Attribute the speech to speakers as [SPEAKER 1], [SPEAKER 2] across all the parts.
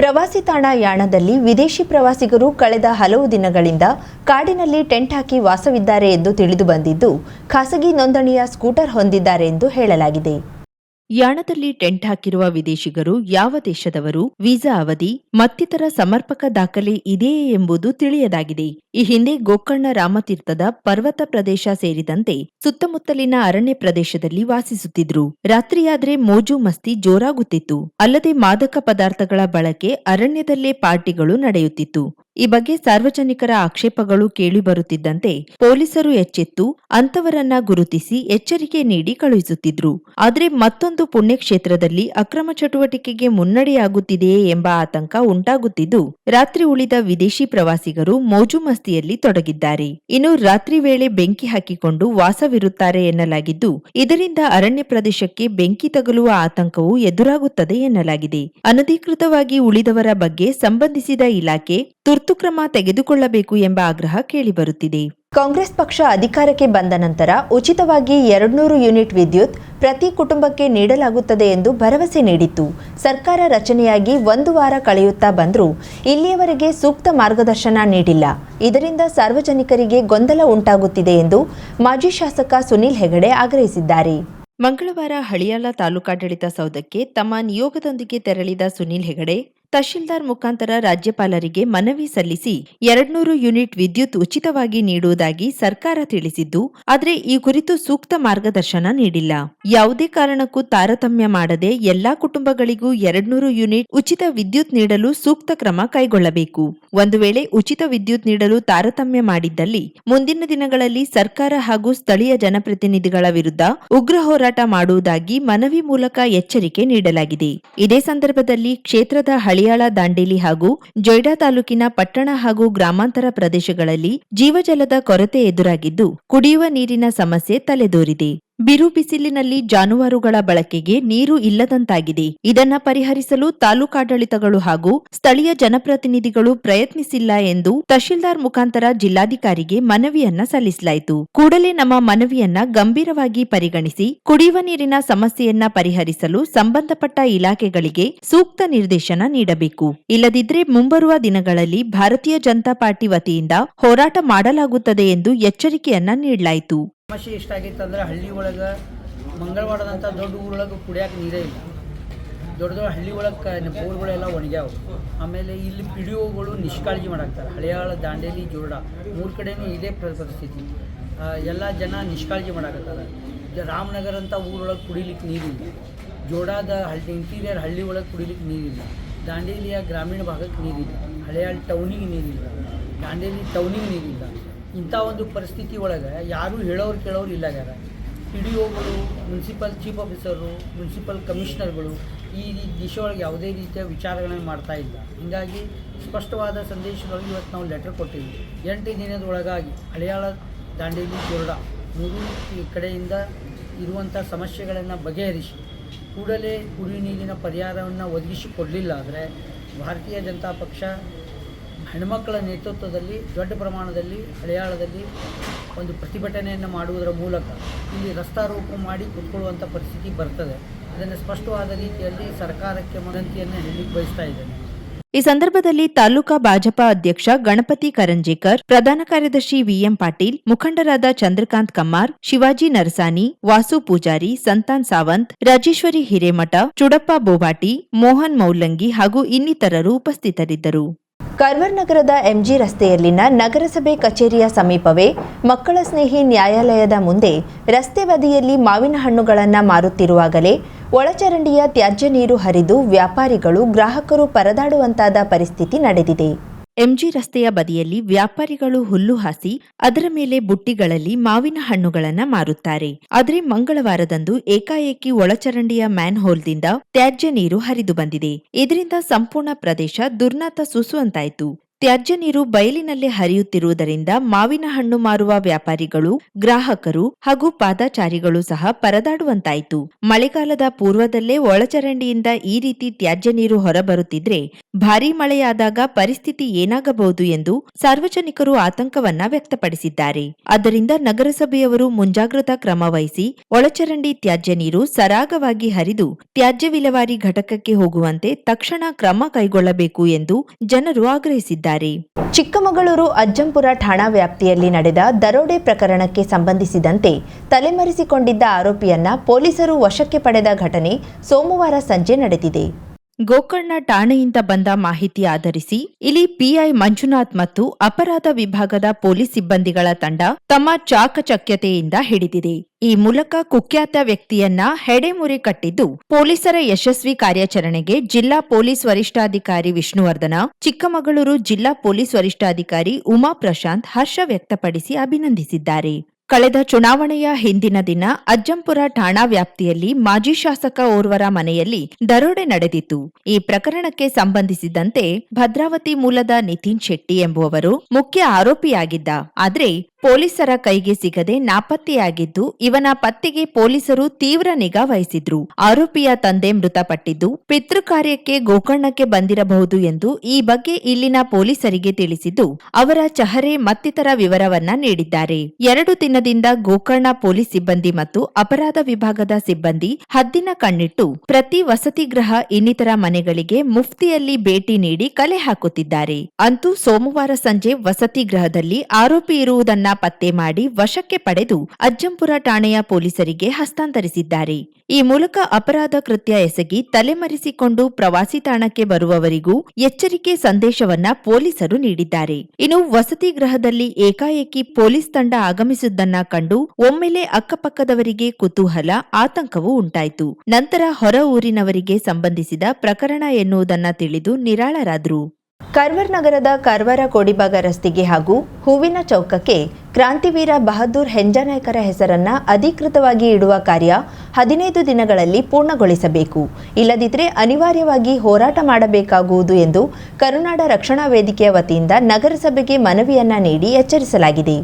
[SPEAKER 1] ಪ್ರವಾಸಿ ತಾಣ ಯಾಣದಲ್ಲಿ ವಿದೇಶಿ ಪ್ರವಾಸಿಗರು ಕಳೆದ ಹಲವು ದಿನಗಳಿಂದ ಕಾಡಿನಲ್ಲಿ ಟೆಂಟ್ ಹಾಕಿ ವಾಸವಿದ್ದಾರೆ ಎಂದು ತಿಳಿದು ಬಂದಿದ್ದು, ಖಾಸಗಿ ನೋಂದಣಿಯ ಸ್ಕೂಟರ್ ಹೊಂದಿದ್ದಾರೆ ಎಂದು ಹೇಳಲಾಗಿದೆ. ಯಾಣದಲ್ಲಿ ಟೆಂಟ್ ಹಾಕಿರುವ ವಿದೇಶಿಗರು ಯಾವ ದೇಶದವರು, ವೀಸಾ ಅವಧಿ, ಮತ್ತಿತರ ಸಮರ್ಪಕ ದಾಖಲೆ ಇದೆಯೇ ಎಂಬುದು ತಿಳಿಯದಾಗಿದೆ. ಈ ಹಿಂದೆ ಗೋಕರ್ಣ ರಾಮತೀರ್ಥದ ಪರ್ವತ ಪ್ರದೇಶ ಸೇರಿದಂತೆ ಸುತ್ತಮುತ್ತಲಿನ ಅರಣ್ಯ ಪ್ರದೇಶದಲ್ಲಿ ವಾಸಿಸುತ್ತಿದ್ರು. ರಾತ್ರಿಯಾದ್ರೆ ಮೋಜು ಮಸ್ತಿ ಜೋರಾಗುತ್ತಿತ್ತು. ಅಲ್ಲದೆ ಮಾದಕ ಪದಾರ್ಥಗಳ ಬಳಕೆ ಅರಣ್ಯದಲ್ಲೇ ಪಾರ್ಟಿಗಳು ನಡೆಯುತ್ತಿತ್ತು. ಈ ಬಗ್ಗೆ ಸಾರ್ವಜನಿಕರ ಆಕ್ಷೇಪಗಳು ಕೇಳಿಬರುತ್ತಿದ್ದಂತೆ ಪೊಲೀಸರು ಎಚ್ಚೆತ್ತು ಅಂತವರನ್ನ ಗುರುತಿಸಿ ಎಚ್ಚರಿಕೆ ನೀಡಿ ಕಳುಹಿಸುತ್ತಿದ್ರು. ಆದರೆ ಮತ್ತೊಂದು ಪುಣ್ಯಕ್ಷೇತ್ರದಲ್ಲಿ ಅಕ್ರಮ ಚಟುವಟಿಕೆಗೆ ಮುನ್ನಡೆಯಾಗುತ್ತಿದೆಯೇ ಎಂಬ ಆತಂಕ ಉಂಟಾಗುತ್ತಿದ್ದು, ರಾತ್ರಿ ಉಳಿದ ವಿದೇಶಿ ಪ್ರವಾಸಿಗರು ಮೋಜು ಮಸ್ತಿಯಲ್ಲಿ ತೊಡಗಿದ್ದಾರೆ. ಇನ್ನು ರಾತ್ರಿ ವೇಳೆ ಬೆಂಕಿ ಹಾಕಿಕೊಂಡು ವಾಸವಿರುತ್ತಾರೆ ಎನ್ನಲಾಗಿದ್ದು, ಇದರಿಂದ ಅರಣ್ಯ ಪ್ರದೇಶಕ್ಕೆ ಬೆಂಕಿ ತಗುಲುವ ಆತಂಕವು ಎದುರಾಗುತ್ತದೆ ಎನ್ನಲಾಗಿದೆ. ಅನಧಿಕೃತವಾಗಿ ಉಳಿದವರ ಬಗ್ಗೆ ಸಂಬಂಧಿಸಿದ ಇಲಾಖೆ ತುರ್ತು ಕ್ರಮ ತೆಗೆದುಕೊಳ್ಳಬೇಕು ಎಂಬ ಆಗ್ರಹ ಕೇಳಿಬರುತ್ತಿದೆ ಕಾಂಗ್ರೆಸ್ ಪಕ್ಷ ಅಧಿಕಾರಕ್ಕೆ ಬಂದ ನಂತರ ಉಚಿತವಾಗಿ ಎರಡ್ನೂರು ಯೂನಿಟ್ ವಿದ್ಯುತ್ ಪ್ರತಿ ಕುಟುಂಬಕ್ಕೆ ನೀಡಲಾಗುತ್ತದೆ ಎಂದು ಭರವಸೆ ನೀಡಿತ್ತು. ಸರ್ಕಾರ ರಚನೆಯಾಗಿ ಒಂದು ವಾರ ಕಳೆಯುತ್ತಾ ಬಂದರೂ ಇಲ್ಲಿಯವರೆಗೆ ಸೂಕ್ತ ಮಾರ್ಗದರ್ಶನ ನೀಡಿಲ್ಲ. ಇದರಿಂದ ಸಾರ್ವಜನಿಕರಿಗೆ ಗೊಂದಲ ಉಂಟಾಗುತ್ತಿದೆ ಎಂದು ಮಾಜಿ ಶಾಸಕ ಸುನಿಲ್ ಹೆಗಡೆ ಆಗ್ರಹಿಸಿದ್ದಾರೆ. ಮಂಗಳವಾರ ಹಳಿಯಾಳ ತಾಲೂಕಾಡಳಿತ ಸೌಧಕ್ಕೆ ತಮ್ಮ ನಿಯೋಗದೊಂದಿಗೆ ತೆರಳಿದ ಸುನಿಲ್ ಹೆಗಡೆ ತಹಶೀಲ್ದಾರ್ ಮುಖಾಂತರ ರಾಜ್ಯಪಾಲರಿಗೆ ಮನವಿ ಸಲ್ಲಿಸಿ ಎರಡ್ನೂರು ಯೂನಿಟ್ ವಿದ್ಯುತ್ ಉಚಿತವಾಗಿ ನೀಡುವುದಾಗಿ ಸರ್ಕಾರ ತಿಳಿಸಿದ್ದು, ಆದರೆ ಈ ಕುರಿತು ಸೂಕ್ತ ಮಾರ್ಗದರ್ಶನ ನೀಡಿಲ್ಲ. ಯಾವುದೇ ಕಾರಣಕ್ಕೂ ತಾರತಮ್ಯ ಮಾಡದೆ ಎಲ್ಲಾ ಕುಟುಂಬಗಳಿಗೂ ಎರಡ್ನೂರು ಯೂನಿಟ್ ಉಚಿತ ವಿದ್ಯುತ್ ನೀಡಲು ಸೂಕ್ತ ಕ್ರಮ ಕೈಗೊಳ್ಳಬೇಕು. ಒಂದು ವೇಳೆ ಉಚಿತ ವಿದ್ಯುತ್ ನೀಡಲು ತಾರತಮ್ಯ ಮಾಡಿದ್ದಲ್ಲಿ, ಮುಂದಿನ ದಿನಗಳಲ್ಲಿ ಸರ್ಕಾರ ಹಾಗೂ ಸ್ಥಳೀಯ ಜನಪ್ರತಿನಿಧಿಗಳ ವಿರುದ್ಧ ಉಗ್ರ ಹೋರಾಟ ಮಾಡುವುದಾಗಿ ಮನವಿ ಮೂಲಕ ಎಚ್ಚರಿಕೆ ನೀಡಲಾಗಿದೆ. ಇದೇ ಸಂದರ್ಭದಲ್ಲಿ ಕ್ಷೇತ್ರದ ಹಳಿಯಾಳ ದಾಂಡೇಲಿ ಹಾಗೂ ಜೊಯ್ಡಾ ತಾಲೂಕಿನ ಪಟ್ಟಣ ಹಾಗೂ ಗ್ರಾಮಾಂತರ ಪ್ರದೇಶಗಳಲ್ಲಿ ಜೀವಜಲದ ಕೊರತೆ ಎದುರಾಗಿದ್ದು ಕುಡಿಯುವ ನೀರಿನ ಸಮಸ್ಯೆ ತಲೆದೋರಿದೆ. ಬಿರು ಬಿಸಿಲಿನಲ್ಲಿ ಜಾನುವಾರುಗಳ ಬಳಕೆಗೆ ನೀರು ಇಲ್ಲದಂತಾಗಿದೆ. ಇದನ್ನ ಪರಿಹರಿಸಲು ತಾಲೂಕಾಡಳಿತಗಳು ಹಾಗೂ ಸ್ಥಳೀಯ ಜನಪ್ರತಿನಿಧಿಗಳು ಪ್ರಯತ್ನಿಸಿಲ್ಲ ಎಂದು ತಹಶೀಲ್ದಾರ್ ಮುಖಾಂತರ ಜಿಲ್ಲಾಧಿಕಾರಿಗೆ ಮನವಿಯನ್ನ ಸಲ್ಲಿಸಲಾಯಿತು. ಕೂಡಲೇ ನಮ್ಮ ಮನವಿಯನ್ನ ಗಂಭೀರವಾಗಿ ಪರಿಗಣಿಸಿ, ಕುಡಿಯುವ ನೀರಿನ ಸಮಸ್ಯೆಯನ್ನ ಪರಿಹರಿಸಲು ಸಂಬಂಧಪಟ್ಟ ಇಲಾಖೆಗಳಿಗೆ ಸೂಕ್ತ ನಿರ್ದೇಶನ ನೀಡಬೇಕು. ಇಲ್ಲದಿದ್ರೆ ಮುಂಬರುವ ದಿನಗಳಲ್ಲಿ ಭಾರತೀಯ ಜನತಾ ಪಾರ್ಟಿ ವತಿಯಿಂದ ಹೋರಾಟ ಮಾಡಲಾಗುತ್ತದೆ ಎಂದು ಎಚ್ಚರಿಕೆಯನ್ನ ನೀಡಲಾಯಿತು.
[SPEAKER 2] ಸಮಸ್ಯೆ ಅಂದ್ರೆ ಹಳ್ಳಿ ಒಳಗೆ ಮಂಗಳವಾರದಂಥ ದೊಡ್ಡ ಊರೊಳಗೆ ಕುಡಿಯೋಕೆ ನೀರೇ ಇಲ್ಲ. ದೊಡ್ಡ ದೊಡ್ಡ ಹಳ್ಳಿ ಒಳಗೆ ಬೋರ್ಗಳೆಲ್ಲ ಒಣಗ್ಯಾವು. ಆಮೇಲೆ ಇಲ್ಲಿ ಪಿ ಡಿ ಒಗಳು ನಿಷ್ಕಾಳಜಿ ಮಾಡಾಕ್ತಾರೆ. ಹಳೆಯಾಳ ದಾಂಡೇಲಿ ಜೋಡ ಮೂರು ಕಡೆನೂ ಇದೇ ಪ್ರ- ಪರಿಸ್ಥಿತಿ. ಎಲ್ಲ ಜನ ನಿಷ್ಕಾಳಜಿ ಮಾಡಾಕತ್ತಾರೆ. ರಾಮನಗರ ಅಂತ ಊರೊಳಗೆ ಕುಡಿಲಿಕ್ಕೆ ನೀರಿಲ್ಲ. ಜೋಡಾದ ಹಳ್ಳಿ ಇಂಟೀರಿಯರ್ ಹಳ್ಳಿ ಒಳಗೆ ಕುಡಿಲಿಕ್ಕೆ ನೀರಿಲ್ಲ. ದಾಂಡೇಲಿಯ ಗ್ರಾಮೀಣ ಭಾಗಕ್ಕೆ ನೀರಿಲ್ಲ. ಹಳೆಯಾಳ ಟೌನಿಗೆ ನೀರಿಲ್ಲ. ದಾಂಡೇಲಿ ಟೌನಿಗೆ ನೀರಿಲ್ಲ. ಇಂಥ ಒಂದು ಪರಿಸ್ಥಿತಿ ಒಳಗೆ ಯಾರೂ ಹೇಳೋರು ಕೇಳೋರು ಇಲ್ಲ ಯಾರ. ಪಿ ಡಿ ಒಗಳು ಮುನ್ಸಿಪಲ್ ಚೀಫ್ ಆಫೀಸರು, ಮುನ್ಸಿಪಲ್ ಕಮಿಷನರ್ಗಳು ಈ ರೀತಿ ಒಳಗೆ ಯಾವುದೇ ರೀತಿಯ ವಿಚಾರಗಳನ್ನು ಮಾಡ್ತಾ ಇಲ್ಲ. ಹೀಗಾಗಿ ಸ್ಪಷ್ಟವಾದ ಸಂದೇಶಗಳು ಇವತ್ತು ನಾವು ಲೆಟರ್ ಕೊಟ್ಟಿದ್ವಿ. ಎಂಟು ದಿನದ ಒಳಗಾಗಿ ಹಳೆಯಾಳ ದಾಂಡೇಲಿ ಜೋರ್ಡ ಮೂರು ಕಡೆಯಿಂದ ಇರುವಂಥ ಸಮಸ್ಯೆಗಳನ್ನು ಬಗೆಹರಿಸಿ ಕೂಡಲೇ ಕುಡಿಯುವ ನೀರಿನ ಪರಿಹಾರವನ್ನು ಒದಗಿಸಿ ಕೊಡಲಿಲ್ಲ ಆದರೆ ಭಾರತೀಯ ಜನತಾ ಪಕ್ಷ ಹೆಣ್ಮಕ್ಕಳ ನೇತೃತ್ವದಲ್ಲಿ, ದೊಡ್ಡ ಪ್ರಮಾಣದಲ್ಲಿ, ಹಳೆಯಾಳದಲ್ಲಿ ಒಂದು ಪ್ರತಿಭಟನೆಯನ್ನು ಮಾಡುವುದರ ಮೂಲಕ ಇಲ್ಲಿ ರಸ್ತಾರೋಪ ಮಾಡಿ ಕುತ್ಕೊಳ್ಳುವಂಥ ಪರಿಸ್ಥಿತಿ ಬರ್ತದೆ. ಅದನ್ನು ಸ್ಪಷ್ಟವಾದ ರೀತಿಯಲ್ಲಿ ಸರ್ಕಾರಕ್ಕೆ ಮನಂತಿಯನ್ನು ಹೇಳಲಿಕ್ಕೆ ಬಯಸ್ತಾ ಇದ್ದೇನೆ.
[SPEAKER 1] ಈ ಸಂದರ್ಭದಲ್ಲಿ ತಾಲೂಕಾ ಭಾಜಪಾ ಅಧ್ಯಕ್ಷ ಗಣಪತಿ ಕರಂಜೇಕರ್, ಪ್ರಧಾನ ಕಾರ್ಯದರ್ಶಿ ವಿಎಂ ಪಾಟೀಲ್, ಮುಖಂಡರಾದ ಚಂದ್ರಕಾಂತ್ ಕಮ್ಮಾರ್, ಶಿವಾಜಿ ನರಸಾನಿ ವಾಸು ಪೂಜಾರಿ, ಸಂತಾನ್ ಸಾವಂತ್, ರಾಜೇಶ್ವರಿ ಹಿರೇಮಠ, ಚುಡಪ್ಪ ಬೋಬಾಟಿ, ಮೋಹನ್ ಮೌಲ್ಲಂಗಿ ಹಾಗೂ ಇನ್ನಿತರರು ಉಪಸ್ಥಿತರಿದ್ದರು. ಕರ್ವರ್ ನಗರದ ಎಂಜಿ ರಸ್ತೆಯಲ್ಲಿನ ನಗರಸಭೆ ಕಚೇರಿಯ ಸಮೀಪವೇ ಮಕ್ಕಳ ಸ್ನೇಹಿ ನ್ಯಾಯಾಲಯದ ಮುಂದೆ ರಸ್ತೆ ಬದಿಯಲ್ಲಿ ಮಾವಿನ ಹಣ್ಣುಗಳನ್ನು ಮಾರುತ್ತಿರುವಾಗಲೇ ಒಳಚರಂಡಿಯ ತ್ಯಾಜ್ಯ ನೀರು ಹರಿದು ವ್ಯಾಪಾರಿಗಳು ಗ್ರಾಹಕರು ಪರದಾಡುವಂತಾದ ಪರಿಸ್ಥಿತಿ ನಡೆದಿದೆ. ಎಂಜಿ ರಸ್ತೆಯ ಬದಿಯಲ್ಲಿ ವ್ಯಾಪಾರಿಗಳು ಹುಲ್ಲು ಹಾಸಿ ಅದರ ಮೇಲೆ ಬುಟ್ಟಿಗಳಲ್ಲಿ ಮಾವಿನ ಹಣ್ಣುಗಳನ್ನ ಮಾರುತ್ತಾರೆ. ಆದರೆ ಮಂಗಳವಾರದಂದು ಏಕಾಏಕಿ ಒಳಚರಂಡಿಯ ಮ್ಯಾನ್ ಹೋಲ್ದಿಂದ ತ್ಯಾಜ್ಯ ನೀರು ಹರಿದು ಬಂದಿದೆ. ಇದರಿಂದ ಸಂಪೂರ್ಣ ಪ್ರದೇಶ ದುರ್ನಾತ ಸುಸುವಂತಾಯಿತು ತ್ಯಾಜ್ಯ ನೀರು ಬಯಲಿನಲ್ಲಿ ಹರಿಯುತ್ತಿರುವುದರಿಂದ ಮಾವಿನ ಹಣ್ಣು ಮಾರುವ ವ್ಯಾಪಾರಿಗಳು, ಗ್ರಾಹಕರು ಹಾಗೂ ಪಾದಾಚಾರಿಗಳು ಸಹ ಪರದಾಡುವಂತಾಯಿತು. ಮಳೆಗಾಲದ ಪೂರ್ವದಲ್ಲೇ ಒಳಚರಂಡಿಯಿಂದ ಈ ರೀತಿ ತ್ಯಾಜ್ಯ ನೀರು ಹೊರಬರುತ್ತಿದ್ರೆ ಭಾರೀ ಮಳೆಯಾದಾಗ ಪರಿಸ್ಥಿತಿ ಏನಾಗಬಹುದು ಎಂದು ಸಾರ್ವಜನಿಕರು ಆತಂಕವನ್ನ ವ್ಯಕ್ತಪಡಿಸಿದ್ದಾರೆ. ಅದರಿಂದ ನಗರಸಭೆಯವರು ಮುಂಜಾಗ್ರತಾ ಕ್ರಮ ವಹಿಸಿ ಒಳಚರಂಡಿ ತ್ಯಾಜ್ಯ ನೀರು ಸರಾಗವಾಗಿ ಹರಿದು ತ್ಯಾಜ್ಯ ವಿಲೇವಾರಿ ಘಟಕಕ್ಕೆ ಹೋಗುವಂತೆ ತಕ್ಷಣ ಕ್ರಮ ಕೈಗೊಳ್ಳಬೇಕು ಎಂದು ಜನರು ಆಗ್ರಹಿಸಿದ್ದಾರೆ. ಚಿಕ್ಕಮಗಳೂರು ಅಜ್ಜಂಪುರ ಠಾಣಾ ವ್ಯಾಪ್ತಿಯಲ್ಲಿ ನಡೆದ ದರೋಡೆ ಪ್ರಕರಣಕ್ಕೆ ಸಂಬಂಧಿಸಿದಂತೆ ತಲೆಮರೆಸಿಕೊಂಡಿದ್ದ ಆರೋಪಿಯನ್ನ ಪೊಲೀಸರು ವಶಕ್ಕೆ ಪಡೆದ ಘಟನೆ ಸೋಮವಾರ ಸಂಜೆ ನಡೆದಿದೆ. ಗೋಕರ್ಣ ಠಾಣೆಯಿಂದ ಬಂದ ಮಾಹಿತಿ ಆಧರಿಸಿ ಇಲ್ಲಿ ಪಿಐ ಮಂಜುನಾಥ್ ಮತ್ತು ಅಪರಾಧ ವಿಭಾಗದ ಪೊಲೀಸ್ ಸಿಬ್ಬಂದಿಗಳ ತಂಡ ತಮ್ಮ ಚಾಕಚಕ್ಯತೆಯಿಂದ ಹಿಡಿದಿದೆ. ಈ ಮೂಲಕ ಕುಖ್ಯಾತ ವ್ಯಕ್ತಿಯನ್ನ ಹೆಡೆಮುರಿ ಕಟ್ಟಿದ್ದು ಪೊಲೀಸರ ಯಶಸ್ವಿ ಕಾರ್ಯಾಚರಣೆಗೆ ಜಿಲ್ಲಾ ಪೊಲೀಸ್ ವರಿಷ್ಠಾಧಿಕಾರಿ ವಿಷ್ಣುವರ್ಧನ, ಚಿಕ್ಕಮಗಳೂರು ಜಿಲ್ಲಾ ಪೊಲೀಸ್ ವರಿಷ್ಠಾಧಿಕಾರಿ ಉಮಾ ಪ್ರಶಾಂತ್ ಹರ್ಷ ವ್ಯಕ್ತಪಡಿಸಿ ಅಭಿನಂದಿಸಿದ್ದಾರೆ. ಕಳೆದ ಚುನಾವಣೆಯ ಹಿಂದಿನ ದಿನ ಅಜ್ಜಂಪುರ ಠಾಣಾ ವ್ಯಾಪ್ತಿಯಲ್ಲಿ ಮಾಜಿ ಶಾಸಕ ಓರ್ವರ ಮನೆಯಲ್ಲಿ ದರೋಡೆ ನಡೆದಿತ್ತು. ಈ ಪ್ರಕರಣಕ್ಕೆ ಸಂಬಂಧಿಸಿದಂತೆ ಭದ್ರಾವತಿ ಮೂಲದ ನಿತಿನ್ ಶೆಟ್ಟಿ ಎಂಬುವವರು ಮುಖ್ಯ ಆರೋಪಿಯಾಗಿದ್ದ. ಆದ್ರೆ ಪೊಲೀಸರ ಕೈಗೆ ಸಿಗದೆ ನಾಪತ್ತೆಯಾಗಿದ್ದು, ಇವನ ಪತ್ತೆಗೆ ಪೊಲೀಸರು ತೀವ್ರ ನಿಗಾ ವಹಿಸಿದ್ರು. ಆರೋಪಿಯ ತಂದೆ ಮೃತಪಟ್ಟಿದ್ದು, ಪಿತೃ ಕಾರ್ಯಕ್ಕೆ ಗೋಕರ್ಣಕ್ಕೆ ಬಂದಿರಬಹುದು ಎಂದು ಈ ಬಗ್ಗೆ ಇಲ್ಲಿನ ಪೊಲೀಸರಿಗೆ ತಿಳಿಸಿದ್ದು, ಅವರ ಚಹರೆ ಮತ್ತಿತರ ವಿವರವನ್ನ ನೀಡಿದ್ದಾರೆ. ಎರಡು ದಿನದಿಂದ ಗೋಕರ್ಣ ಪೊಲೀಸ್ ಸಿಬ್ಬಂದಿ ಮತ್ತು ಅಪರಾಧ ವಿಭಾಗದ ಸಿಬ್ಬಂದಿ ಹದ್ದಿನ ಕಣ್ಣಿಟ್ಟು, ಪ್ರತಿ ವಸತಿ ಗೃಹ ಇನ್ನಿತರ ಮನೆಗಳಿಗೆ ಮುಫ್ತಿಯಲ್ಲಿ ಭೇಟಿ ನೀಡಿ ಕಲೆ ಹಾಕುತ್ತಿದ್ದಾರೆ. ಅಂತೂ ಸೋಮವಾರ ಸಂಜೆ ವಸತಿ ಗೃಹದಲ್ಲಿ ಆರೋಪಿ ಇರುವುದನ್ನ ಪತ್ತೆ ಮಾಡಿ ವಶಕ್ಕೆ ಪಡೆದು ಅಜ್ಜಂಪುರ ಠಾಣೆಯ ಪೊಲೀಸರಿಗೆ ಹಸ್ತಾಂತರಿಸಿದ್ದಾರೆ. ಈ ಮೂಲಕ ಅಪರಾಧ ಕೃತ್ಯ ಎಸಗಿ ತಲೆಮರೆಸಿಕೊಂಡು ಪ್ರವಾಸಿ ತಾಣಕ್ಕೆ ಬರುವವರಿಗೂ ಎಚ್ಚರಿಕೆ ಸಂದೇಶವನ್ನ ಪೊಲೀಸರು ನೀಡಿದ್ದಾರೆ. ಇನ್ನು ವಸತಿ ಗೃಹದಲ್ಲಿ ಏಕಾಏಕಿ ಪೊಲೀಸ್ ತಂಡ ಆಗಮಿಸಿದ್ದನ್ನ ಕಂಡು ಒಮ್ಮೆಲೆ ಅಕ್ಕಪಕ್ಕದವರಿಗೆ ಕುತೂಹಲ, ಆತಂಕವೂ ಉಂಟಾಯಿತು. ನಂತರ ಹೊರ ಊರಿನವರಿಗೆ ಸಂಬಂಧಿಸಿದ ಪ್ರಕರಣ ಎನ್ನುವುದನ್ನ ತಿಳಿದು ನಿರಾಳರಾದ್ರು. ಕರ್ವರ್ ನಗರದ ಕರ್ವರ ಕೋಡಿಬಾಗ ರಸ್ತೆಗೆ ಹಾಗೂ ಹೂವಿನ ಚೌಕಕ್ಕೆ ಕ್ರಾಂತಿವೀರ ಬಹದ್ದೂರ್ ಹೆಂಜಾನಾಯ್ಕರ ಹೆಸರನ್ನ ಅಧಿಕೃತವಾಗಿ ಇಡುವ ಕಾರ್ಯ ಹದಿನೈದು ದಿನಗಳಲ್ಲಿ ಪೂರ್ಣಗೊಳಿಸಬೇಕು. ಇಲ್ಲದಿದ್ದರೆ ಅನಿವಾರ್ಯವಾಗಿ ಹೋರಾಟ ಮಾಡಬೇಕಾಗುವುದು ಎಂದು ಕರುನಾಡ ರಕ್ಷಣಾ ವೇದಿಕೆಯ ವತಿಯಿಂದ ನಗರಸಭೆಗೆ ಮನವಿಯನ್ನ ನೀಡಿ ಎಚ್ಚರಿಸಲಾಗಿದೆ.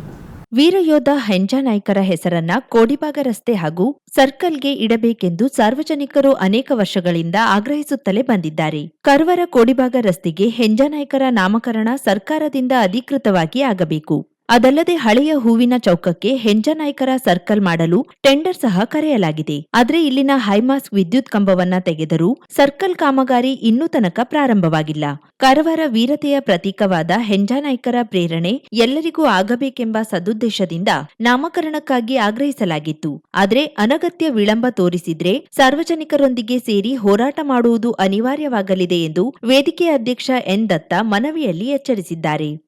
[SPEAKER 1] ವೀರಯೋಧ ಹೆಂಜಾನಾಯ್ಕರ ಹೆಸರನ್ನ ಕೋಡಿಬಾಗ ರಸ್ತೆ ಹಾಗೂ ಸರ್ಕಲ್ಗೆ ಇಡಬೇಕೆಂದು ಸಾರ್ವಜನಿಕರು ಅನೇಕ ವರ್ಷಗಳಿಂದ ಆಗ್ರಹಿಸುತ್ತಲೇ ಬಂದಿದ್ದಾರೆ. ಕರ್ವರ ಕೋಡಿಬಾಗ ರಸ್ತೆಗೆ ಹೆಂಜಾನಾಯ್ಕರ ನಾಮಕರಣ ಸರ್ಕಾರದಿಂದ ಅಧಿಕೃತವಾಗಿ ಆಗಬೇಕು. ಅದಲ್ಲದೆ ಹಳೆಯ ಹೂವಿನ ಚೌಕಕ್ಕೆ ಹೆಂಜನಾಯ್ಕರ ಸರ್ಕಲ್ ಮಾಡಲು ಟೆಂಡರ್ ಸಹ ಕರೆಯಲಾಗಿದೆ. ಆದರೆ ಇಲ್ಲಿನ ಹೈಮಾಸ್ಕ್ ವಿದ್ಯುತ್ ಕಂಬವನ್ನ ತೆಗೆದರೂ ಸರ್ಕಲ್ ಕಾಮಗಾರಿ ಇನ್ನೂ ತನಕ ಪ್ರಾರಂಭವಾಗಿಲ್ಲ. ಕಾರವಾರ ವೀರತೆಯ ಪ್ರತೀಕವಾದ ಹೆಂಜಾನಾಯ್ಕರ ಪ್ರೇರಣೆ ಎಲ್ಲರಿಗೂ ಆಗಬೇಕೆಂಬ ಸದುದ್ದೇಶದಿಂದ ನಾಮಕರಣಕ್ಕಾಗಿ ಆಗ್ರಹಿಸಲಾಗಿತ್ತು. ಆದರೆ ಅನಗತ್ಯ ವಿಳಂಬ ತೋರಿಸಿದ್ರೆ ಸಾರ್ವಜನಿಕರೊಂದಿಗೆ ಸೇರಿ ಹೋರಾಟ ಮಾಡುವುದು ಅನಿವಾರ್ಯವಾಗಲಿದೆ ಎಂದು ವೇದಿಕೆ ಅಧ್ಯಕ್ಷ ಎನ್ ದತ್ತ ಮನವಿಯಲ್ಲಿ ಎಚ್ಚರಿಸಿದ್ದಾರೆ.